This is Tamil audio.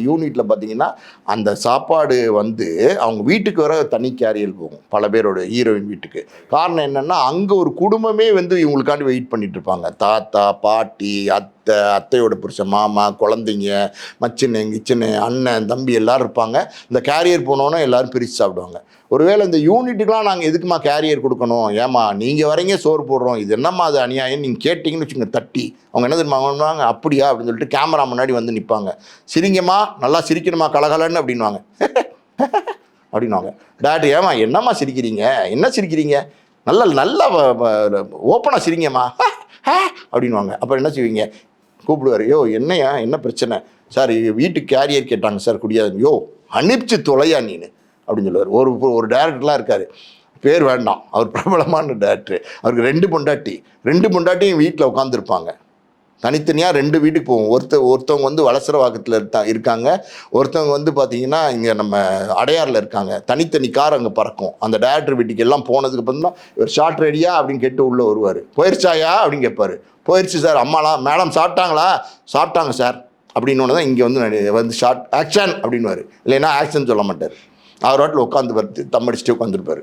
யூனிட்டில் பார்த்தீங்கன்னா அந்த சாப்பாடு வந்து அவங்க வீட்டுக்கு வர தனி கேரியல் போகும். பல பேரோட ஹீரோயின் வீட்டுக்கு. காரணம் என்னென்னா அங்கே ஒரு குடும்பமே வந்து இவங்களுக்காண்டி வெயிட் பண்ணிட்டு இருப்பாங்க. தாத்தா பாட்டி அத்தை அத்தையோட புருஷன் மாமா குழந்தைங்க மச்சினு கிச்சனு அண்ணன் தம்பி எல்லோரும் இருப்பாங்க. இந்த கேரியர் போனோன்னே எல்லோரும் பிரித்து சாப்பிடுவாங்க. ஒருவேளை இந்த யூனிட்டுக்கெலாம் நாங்கள் எதுக்குமா கேரியர் கொடுக்கணும்? ஏமா நீங்கள் வரீங்க சோறு போடுறோம். இது என்னம்மா அது அநியாயம் நீங்கள் கேட்டிங்கன்னு வச்சுங்க தட்டி. அவங்க என்ன தெரியுமா அப்படியா? அப்படின்னு சொல்லிட்டு கேமரா முன்னாடி வந்து நிற்பாங்க சிரிங்கம்மா நல்லா சிரிக்கணுமா கலகலன்னு அப்படின்வாங்க அப்படின்வாங்க டாக்டர் ஏமா என்னம்மா சிரிக்கிறீங்க? என்ன சிரிக்கிறீங்க? நல்ல நல்லா ஓப்பனாக சிரிங்கம்மா. அப்படின்வாங்க அப்புறம் என்ன செய்வீங்க? கூப்பிடுவார் யோ என்னையா? என்ன பிரச்சனை? சார் வீட்டு கேரியர் கேட்டாங்க சார் குடியாது யோ அனுப்பிச்சு தொலையா நீனு? அப்படின்னு சொல்லுவார். ஒரு ஒரு டேரக்டர்லாம் இருக்கார். பேர் வேண்டாம். அவர் பிரபலமான டேரக்டர். அவருக்கு ரெண்டு பொண்டாட்டி. ரெண்டு பொண்டாட்டியும் வீட்டில் உட்காந்துருப்பாங்க தனித்தனியாக ரெண்டு வீட்டுக்கு போவோம். ஒருத்த ஒருத்தவங்க வந்து வளசரவாக்கத்தில் இருக்கா இருக்காங்க. ஒருத்தவங்க வந்து பார்த்தீங்கன்னா இங்கே நம்ம அடையாறில் இருக்காங்க. தனித்தனி கார் அங்கே பறக்கும். அந்த டேரக்டர் வீட்டுக்கு எல்லாம் போனதுக்கு அப்புறம் தான் இவர் ஷார்ட் ரெடியா அப்படின்னு கேட்டு உள்ளே வருவார். போயிருச்சாயா? அப்படின்னு கேட்பாரு. போயிடுச்சு சார் அம்மாலாம் மேடம் சாப்பிட்டாங்களா? சாப்பிட்டாங்க சார் அப்படின்னு தான் இங்கே வந்து வந்து ஷார்ட் ஆக்ஷன் அப்படின்னுவார். இல்லைன்னா ஆக்ஷன் சொல்ல மாட்டார். அவர் வாட்டில் உட்காந்து தம்மடிச்சுட்டு உட்காந்துருப்பார்